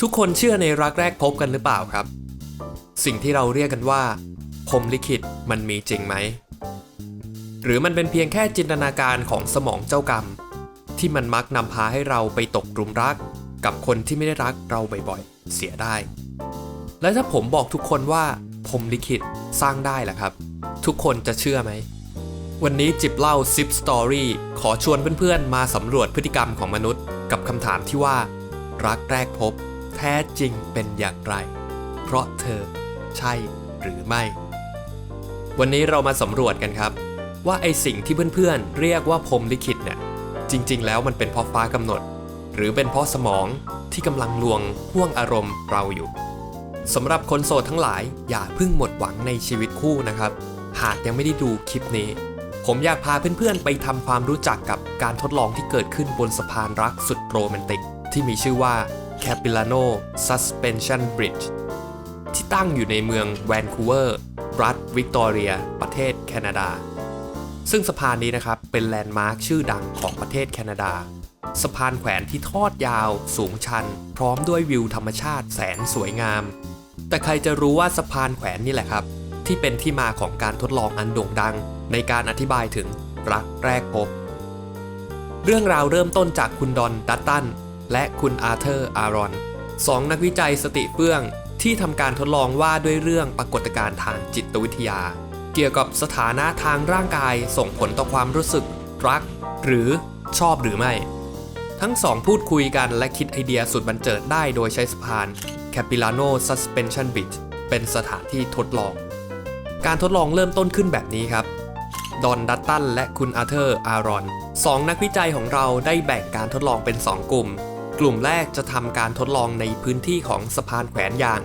ทุกคนเชื่อในรักแรกพบกันหรือเปล่าครับ สิ่งที่เราเรียกกันว่าพรมลิขิตมันมีจริงไหม หรือมันเป็นเพียงแค่จินตนาการของสมองเจ้ากรรม ที่มันมักนำพาให้เราไปตกกลุ่มรัก กับคนที่ไม่ได้รักเราบ่อยๆ เสียได้ และถ้าผมบอกทุกคนว่าพรมลิขิตสร้างได้ล่ะครับ ทุกคนจะเชื่อไหม วันนี้จิบเล่าซิปสตอรี่ขอชวนเพื่อนๆ มาสำรวจพฤติกรรมของมนุษย์ กับคำถามที่ว่า รักแรกพบ แท้จริงเป็นอย่างไร เพราะเธอใช่หรือไม่ วันนี้เรามาสำรวจกันครับ ว่าไอสิ่งที่เพื่อนๆ เรียกว่าพรมลิขิตเนี่ยจริง ๆ แล้วมันเป็นเพราะฟ้ากำหนด หรือเป็นเพราะสมองที่กำลังลวงห่วงอารมณ์เราอยู่สำหรับคนโสดทั้งหลายอย่าเพิ่งหมดหวังในชีวิตคู่นะครับ หากยังไม่ได้ดูคลิปนี้ ผมอยากพาเพื่อนๆ ไปทำความรู้จักกับการทดลองที่เกิดขึ้นบนสะพานรักสุดโรแมนติก ที่มีชื่อว่า Capilano Suspension Bridge ที่ตั้งอยู่ในเมืองแวนคูเวอร์รัฐวิกตอเรีย ประเทศแคนาดา ซึ่งสะพานนี้นะครับ เป็นแลนด์มาร์คชื่อดังของประเทศแคนาดา สะพานแขวนที่ทอดยาว สูงชัน พร้อมด้วยวิวธรรมชาติแสนสวยงาม แต่ใครจะรู้ว่าสะพานแขวนนี่แหละครับ ที่เป็นที่มาของการทดลองอันโด่งดัง ในการอธิบายถึงรักแรกพบ เรื่องราวเริ่มต้นจากคุณดอนดัตตัน และคุณอาร์เธอร์ อารอนสองนักวิจัยสติเฟื่องที่ทำการทดลองว่าด้วยเรื่องปรากฏการณ์ทางจิตวิทยา เกี่ยวกับสถานะทางร่างกายส่งผลต่อความรู้สึก รัก หรือชอบหรือไม่ ทั้งสองพูดคุยกันและคิดไอเดียสุดบันเจิดได้โดยใช้สะพาน Capilano Suspension Bridge เป็นสถานที่ทดลอง การทดลองเริ่มต้นขึ้นแบบนี้ครับดอนดัตตันและคุณอาร์เธอร์ อารอนสองนักวิจัยของเราได้แบ่งการทดลองเป็น 2 กลุ่ม กลุ่มแรกจะทำการทดลองในพื้นที่ของสะพานแขวนยาง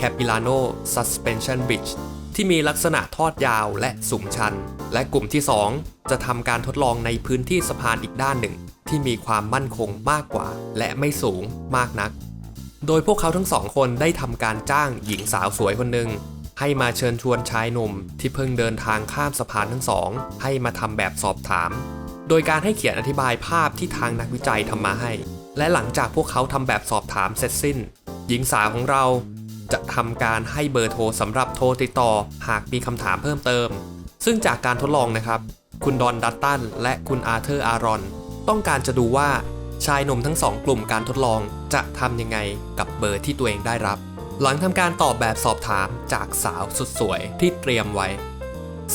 Capilano Suspension Bridge ที่มีลักษณะทอดยาวและสูงชัน และกลุ่มที่ 2 จะทำการทดลองในพื้นที่สะพานอีกด้านหนึ่ง ที่มีความมั่นคงมากกว่า และไม่สูงมากนัก โดยพวกเขาทั้งสองคนได้ทำการจ้างหญิงสาวสวยคนหนึ่งให้มาเชิญชวนชายหนุ่มที่เพิ่งเดินทางข้ามสะพานทั้งสอง ให้มาทำแบบสอบถาม โดยการให้เขียนอธิบายภาพที่ทางนักวิจัยทำมาให้ และหลังจากพวกเขาทำแบบสอบถามเสร็จสิ้น หญิงสาวของเราจะทำการให้เบอร์โทรสำหรับโทรติดต่อหากมีคำถามเพิ่มเติม ซึ่งจากการทดลองนะครับ คุณดอนดัตตันและคุณอาร์เธอร์อารอน ต้องการจะดูว่าชายหนุ่มทั้งสองกลุ่มการทดลองจะทำยังไงกับเบอร์ที่ตัวเองได้รับ หลังทำการตอบแบบสอบถามจากสาวสุดสวยที่เตรียมไว้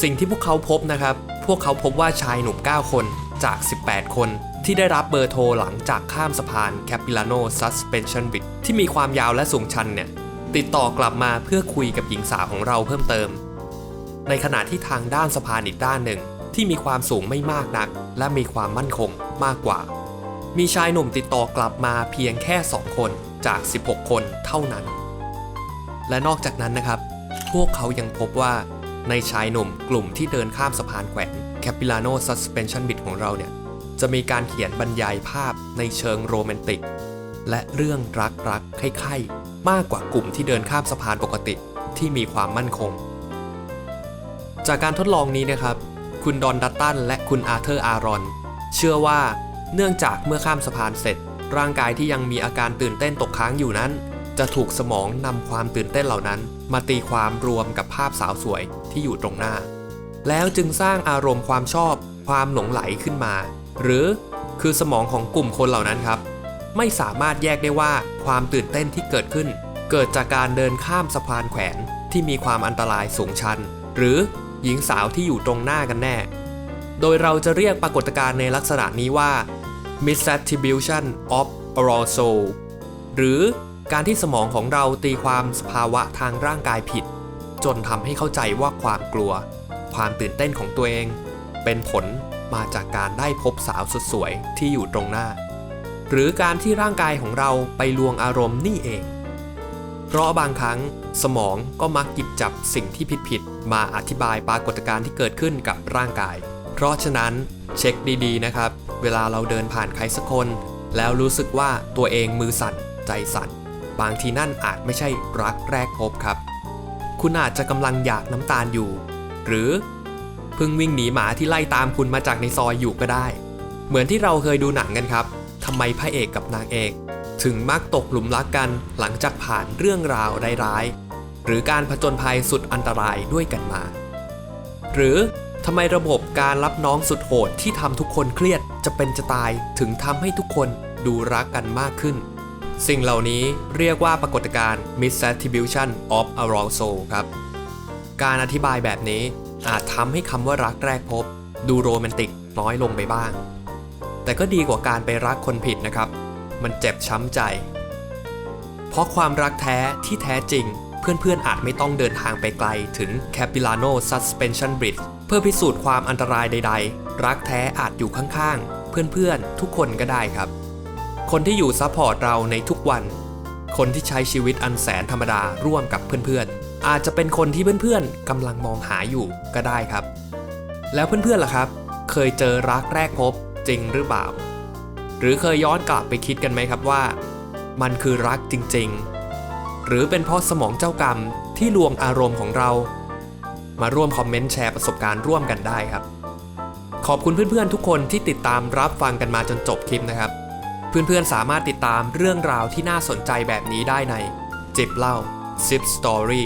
สิ่งที่พวกเขาพบนะครับ พวกเขาพบว่าชายหนุ่ม 9 คนจาก 18 คน ที่ได้รับเบอร์โทรหลังจากข้ามสะพาน Capilano Suspension Bridge ที่มีความยาวและสูงชันเนี่ยติดต่อกลับมาเพื่อคุยกับหญิงสาวของเราเพิ่มเติม ในขณะที่ทางด้านสะพานอีกด้านหนึ่ง ที่มีความสูงไม่มากนัก และมีความมั่นคงมากกว่า มีชายหนุ่มติดต่อกลับมาเพียงแค่ 2 คนจาก 16 คนเท่านั้น และนอกจากนั้นนะครับ พวกเขายังพบว่า ในชายหนุ่มกลุ่มที่เดินข้ามสะพานแขวน Capilano Suspension Bridge ของเราเนี่ย จะมีการเขียนบรรยายภาพในเชิงโรแมนติก และเรื่องรักรักๆใคร่ๆมากกว่ากลุ่มที่เดินข้ามสะพานปกติที่มีความมั่นคง จากการทดลองนี้นะครับ คุณดอนดัตตันและคุณอาร์เธอร์อารอน เชื่อว่าเนื่องจากเมื่อข้ามสะพานเสร็จ ร่างกายที่ยังมีอาการตื่นเต้นตกค้างอยู่นั้น จะถูกสมองนำความตื่นเต้นเหล่านั้น มาตีความรวมกับภาพสาวสวยที่อยู่ตรงหน้า แล้วจึงสร้างอารมณ์ความชอบ ความหลงไหลขึ้นมา หรือคือสมองของกลุ่มคนเหล่านั้นครับ ไม่สามารถแยกได้ว่าความตื่นเต้นที่เกิดขึ้น เกิดจากการเดินข้ามสะพานแขวนที่มีความอันตรายสูงชัน หรือหญิงสาวที่อยู่ตรงหน้ากันแน่ โดยเราจะเรียกปรากฏการณ์ในลักษณะนี้ว่า misattribution of arousal หรือการที่สมองของเราตีความสภาวะทางร่างกายผิด จนทำให้เข้าใจว่าความกลัว ความตื่นเต้นของตัวเอง เป็นผลมาจากการได้พบสาวสุดสวยที่อยู่ตรงหน้า หรือการที่ร่างกายของเราไปลวงอารมณ์นี่เอง เพราะบางครั้งสมองก็มักหยิบจับสิ่งที่ผิดๆมาอธิบายปรากฏการณ์ที่เกิดขึ้นกับร่างกาย เพราะฉะนั้นเช็คดีๆนะครับ เวลาเราเดินผ่านใครสักคน แล้วรู้สึกว่าตัวเองมือสั่นใจสั่น บางทีนั่นอาจไม่ใช่รักแรกพบครับ คุณอาจจะกำลังอยากน้ำตาลอยู่ หรือ เพิ่งวิ่งหนีหมาที่ไล่ตามคุณมาจากในซอยอยู่ก็ได้ เหมือนที่เราเคยดูหนังกันครับทำไมพระเอกกับนางเอกถถึงมักตกหลุมรักกันหลังจากผ่านเรื่องราวร้ายๆหรือการผจญภัยสุดอันตรายด้วยกันมา หรือทำไมระบบการรับน้องสุดโหดที่ทำทุกคนเครียดจะเป็นจะตายถึงทำให้ทุกคนดูรักกันมากขึ้น สิ่งเหล่านี้เรียกว่าปรากฏการณ์ misattribution of arousal ครับ การอธิบายแบบนี้ อาจทำให้คำว่ารักแรกพบ ดูโรแมนติกน้อยลงไปบ้าง แต่ก็ดีกว่าการไปรักคนผิดนะครับ มันเจ็บช้ำใจ เพราะความรักแท้ที่แท้จริง เพื่อนๆอาจไม่ต้องเดินทางไปไกลถึง Capilano Suspension Bridge เพื่อพิสูจน์ความอันตรายใด ๆ รักแท้อาจอยู่ข้างๆ เพื่อนๆ ทุกคนก็ได้ครับ คนที่อยู่ซัพพอร์ตเราในทุกวัน คนที่ใช้ชีวิตอันแสนธรรมดาร่วมกับเพื่อนๆ อาจจะเป็นคนที่เพื่อนๆกำลังมองหาอยู่ก็ได้ครับ แล้วเพื่อนๆล่ะครับ เคยเจอรักแรกพบจริงหรือเปล่า หรือเคยย้อนกลับไปคิดกันไหมครับว่า มันคือรักจริงๆ หรือเป็นเพราะสมองเจ้ากรรมที่ลวงอารมณ์ของเรา มาร่วมคอมเมนต์แชร์ประสบการณ์ร่วมกันได้ครับ ขอบคุณเพื่อนๆทุกคนที่ติดตามรับฟังกันมาจนจบคลิปนะครับ เพื่อนๆสามารถติดตามเรื่องราวที่น่าสนใจแบบนี้ได้ในจิบเล่า Zip Story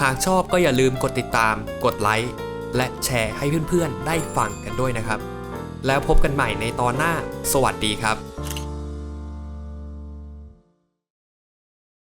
หากชอบก็อย่าลืมกดติดตาม กดไลค์และแชร์ให้เพื่อนๆ ได้ฟังกันด้วยนะครับ แล้วพบกันใหม่ในตอนหน้า สวัสดีครับ